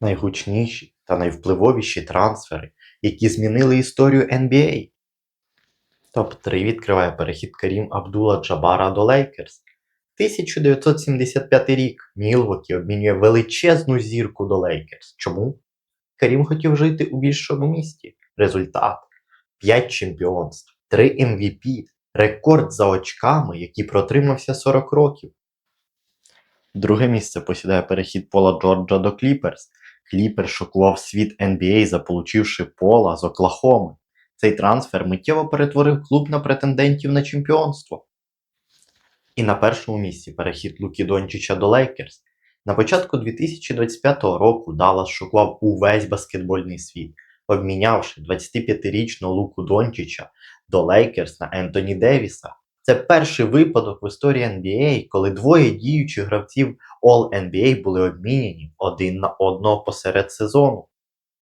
найгучніші та найвпливовіші трансфери, які змінили історію NBA. Топ-3 відкриває перехід Карім Абдула Джабара до Лейкерс. 1975 рік Мілвокі обмінює величезну зірку до Лейкерс. Чому? Карім хотів жити у більшому місті. Результат 5 чемпіонств, 3 MVP, рекорд за очками, який протримався 40 років. Друге місце посідає перехід Пола Джорджа до Кліперс. Кліпер шокував світ NBA, заполучивши Пола з Оклахоми. Цей трансфер миттєво перетворив клуб на претендентів на чемпіонство. І на першому місці перехід Лукі Дончича до Лейкерс. На початку 2025 року Даллас шокував увесь баскетбольний світ, обмінявши 25-річного Луку Дончича до Лейкерс на Ентоні Девіса. Це перший випадок в історії NBA, коли двоє діючих гравців All-NBA були обміняні один на одного посеред сезону.